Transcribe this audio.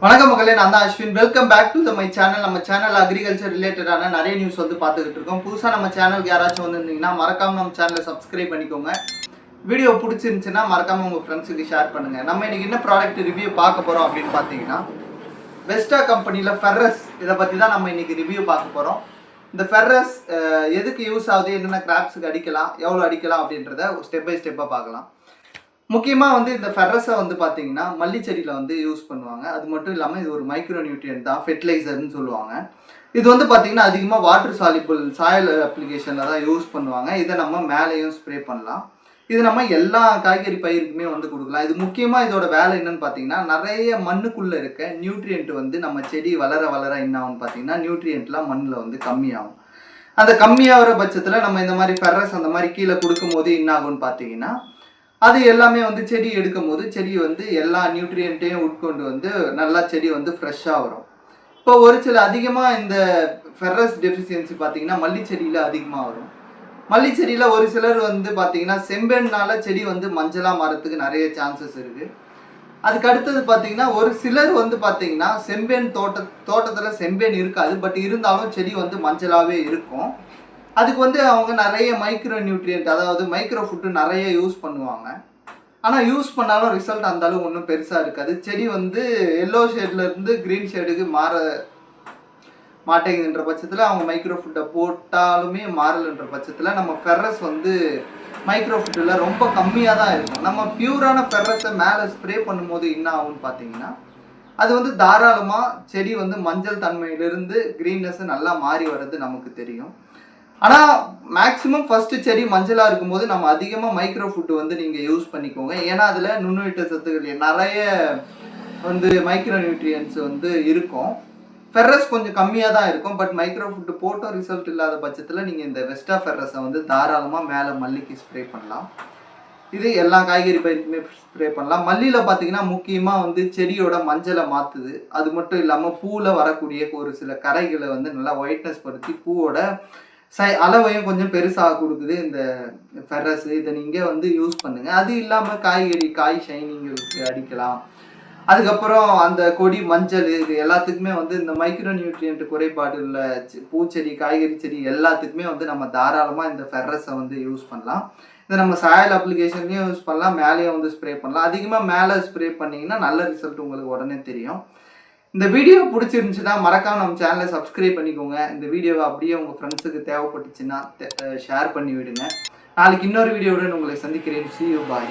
வணக்கம் மக்களே நான் தான் Ashwin. Welcome back to the my channel நம்ம சேனல் அக்ரிகல்ச்சர் ரிலேட்டடான நிறைய நியூஸ் வந்து பார்த்துக்கிட்டு இருக்கோம். புதுசாக நம்ம சேனலுக்கு யாராச்சும் வந்திருந்தீங்கன்னா மறக்காம நம்ம சேனலை சப்ஸ்கிரைப் பண்ணிக்கோங்க. வீடியோ பிடிச்சிருந்துச்சுன்னா மறக்காம உங்கள் ஃப்ரெண்ட்ஸுக்கு ஷேர் பண்ணுங்க. நம்ம இன்றைக்கி என்ன ப்ராடக்ட் ரிவ்யூ பார்க்க போகிறோம் அப்படின்னு பார்த்தீங்கன்னா வெஸ்டா கம்பெனியில் ஃபெர்ரஸ் இதை பற்றி தான் நம்ம இன்றைக்கி ரிவ்யூ பார்க்க போகிறோம் இந்த ஃபெர்ரஸ் எதுக்கு யூஸ் ஆகுது? என்னென்ன கிராப்ஸுக்கு அடிக்கலாம்? எவ்வளோ அடிக்கலாம்? அப்படின்றத ஸ்டெப் பை ஸ்டெப்பாக பார்க்கலாம். முக்கியமாக வந்து இந்த ஃபெர்ரஸை வந்து பார்த்தீங்கன்னா மல்லிச்செடியில் வந்து யூஸ் பண்ணுவாங்க. அது மட்டும் இல்லாமல் இது ஒரு மைக்ரோ நியூட்ரியன்ட் தான் ஃபெர்டிலைசர்னு சொல்லுவாங்க. இது வந்து பார்த்தீங்கன்னா அதிகமாக வாட்டர் சாலிபிள் சாயல் அப்ளிகேஷனில் தான் யூஸ் பண்ணுவாங்க. இதை நம்ம மேலேயும் ஸ்ப்ரே பண்ணலாம். இது நம்ம எல்லா காய்கறி பயிருக்குமே வந்து கொடுக்கலாம். இது முக்கியமாக இதோட வேலை என்னன்னு பார்த்தீங்கன்னா நிறைய மண்ணுக்குள்ளே இருக்க நியூட்ரியன்ட் வந்து நம்ம செடி வளர வளர என்ன ஆகும்னு பார்த்தீங்கன்னா நியூட்ரியன்ட்லாம் மண்ணில் வந்து கம்மியாகும். அந்த கம்மியாகிற பட்சத்தில் நம்ம இந்த மாதிரி ஃபெர்ரஸ் அந்த மாதிரி கீழே கொடுக்கும்போது என்ன ஆகும்னு பார்த்தீங்கன்னா அது எல்லாமே வந்து செடி எடுக்கும் போது செடி வந்து எல்லா நியூட்ரியன்ட்டையும் உட்கொண்டு வந்து நல்லா செடி வந்து ஃப்ரெஷ்ஷாக வரும். இப்போ ஒரு சில அதிகமாக இந்த ஃபெர்ரஸ் டெஃபிஷியன்சி பார்த்தீங்கன்னா மல்லிச்செடியில் அதிகமாக வரும். மல்லிச்செடியில் ஒரு சிலர் வந்து பார்த்தீங்கன்னா செம்பெண்ணால் செடி வந்து மஞ்சளாக மாறத்துக்கு நிறைய சான்சஸ் இருக்குது அதுக்கு அடுத்தது பார்த்தீங்கன்னா ஒரு சிலர் வந்து பார்த்தீங்கன்னா செம்பேன் தோட்ட தோட்டத்தில் செம்பேன் இருக்காது பட் இருந்தாலும் செடி வந்து மஞ்சளாகவே இருக்கும். அதுக்கு வந்து அவங்க நிறைய மைக்ரோ நியூட்ரியன்ட் அதாவது மைக்ரோ ஃபுட்டு நிறைய யூஸ் பண்ணுவாங்க. ஆனால் யூஸ் பண்ணாலும் ரிசல்ட் அந்த அளவு ஒன்றும் பெருசாக இருக்காது. செடி வந்து எல்லோ ஷேட்லேருந்து க்ரீன் ஷேடுக்கு மாற மாட்டேங்குதுன்ற பட்சத்தில் அவங்க மைக்ரோ ஃபுட்டை போட்டாலுமே மாறலைன்ற பட்சத்தில் நம்ம ஃபெர்ரஸ் வந்து மைக்ரோ ஃபுட்டில் ரொம்ப கம்மியாக தான் இருக்கும். நம்ம பியூரான ஃபெர்ரஸை மேலே ஸ்ப்ரே பண்ணும்போது என்ன ஆகும்னு பார்த்தீங்கன்னா அது வந்து தாராளமாக செடி வந்து மஞ்சள் தன்மையிலிருந்து க்ரீன்னஸ் நல்லா மாறி வர்றது நமக்கு தெரியும். ஆனால் மேக்ஸிமம் ஃபஸ்ட்டு செடி மஞ்சளாக இருக்கும்போது நம்ம அதிகமாக மைக்ரோ ஃபுட்டு வந்து நீங்கள் யூஸ் பண்ணிக்கோங்க. ஏன்னா அதில் நுண்ணுயிட்ட சத்துக்கள் நிறைய வந்து மைக்ரோ நியூட்ரியன்ஸ் வந்து இருக்கும். ஃபெர்ரஸ் கொஞ்சம் கம்மியாக தான் இருக்கும். பட் மைக்ரோ ஃபுட்டு போட்டோ ரிசல்ட் இல்லாத பட்சத்தில் நீங்கள் இந்த வெஸ்டா ஃபெர்ரஸை வந்து தாராளமாக மேலே மல்லிக்கு ஸ்ப்ரே பண்ணலாம். இது எல்லா காய்கறி பயிருக்குமே ஸ்ப்ரே பண்ணலாம். மல்லியில் பார்த்தீங்கன்னா முக்கியமாக வந்து செடியோட மஞ்சளை மாற்றுது அது மட்டும் இல்லாமல் பூவில் வரக்கூடிய ஒரு சில கரைகளை வந்து நல்லா ஒயிட்னஸ் படுத்தி பூவோட சை அளவையும் கொஞ்சம் பெருசாக கொடுக்குது. இந்த ஃபெர்ரஸ் இதை நீங்கள் வந்து யூஸ் பண்ணுங்கள் அது இல்லாமல் காய்கறி காய் ஷைனிங் அடிக்கலாம். அதுக்கப்புறம் அந்த கொடி மஞ்சள் இது எல்லாத்துக்குமே வந்து இந்த மைக்ரோ நியூட்ரியன்ட் குறைபாடு உள்ள பூச்செடி காய்கறி செடி எல்லாத்துக்குமே வந்து நம்ம தாராளமாக இந்த ஃபெர்ரஸை வந்து யூஸ் பண்ணலாம். இதை நம்ம சாயல் அப்ளிகேஷன்லேயும் யூஸ் பண்ணலாம். மேலேயும் வந்து ஸ்ப்ரே பண்ணலாம். அதிகமாக மேலே ஸ்ப்ரே பண்ணிங்கன்னா நல்ல ரிசல்ட் உங்களுக்கு உடனே தெரியும். இந்த வீடியோ பிடிச்சிருந்துச்சுன்னா மறக்காம நம்ம சேனலை சப்ஸ்கிரைப் பண்ணிக்கோங்க. இந்த வீடியோவை அப்படியே உங்கள் ஃப்ரெண்ட்ஸுக்கு தேவைப்பட்டுச்சுன்னா ஷேர் பண்ணி விடுங்க. நாளைக்கு இன்னொரு வீடியோவுடன் உங்களை சந்திக்கிறேன். C you bye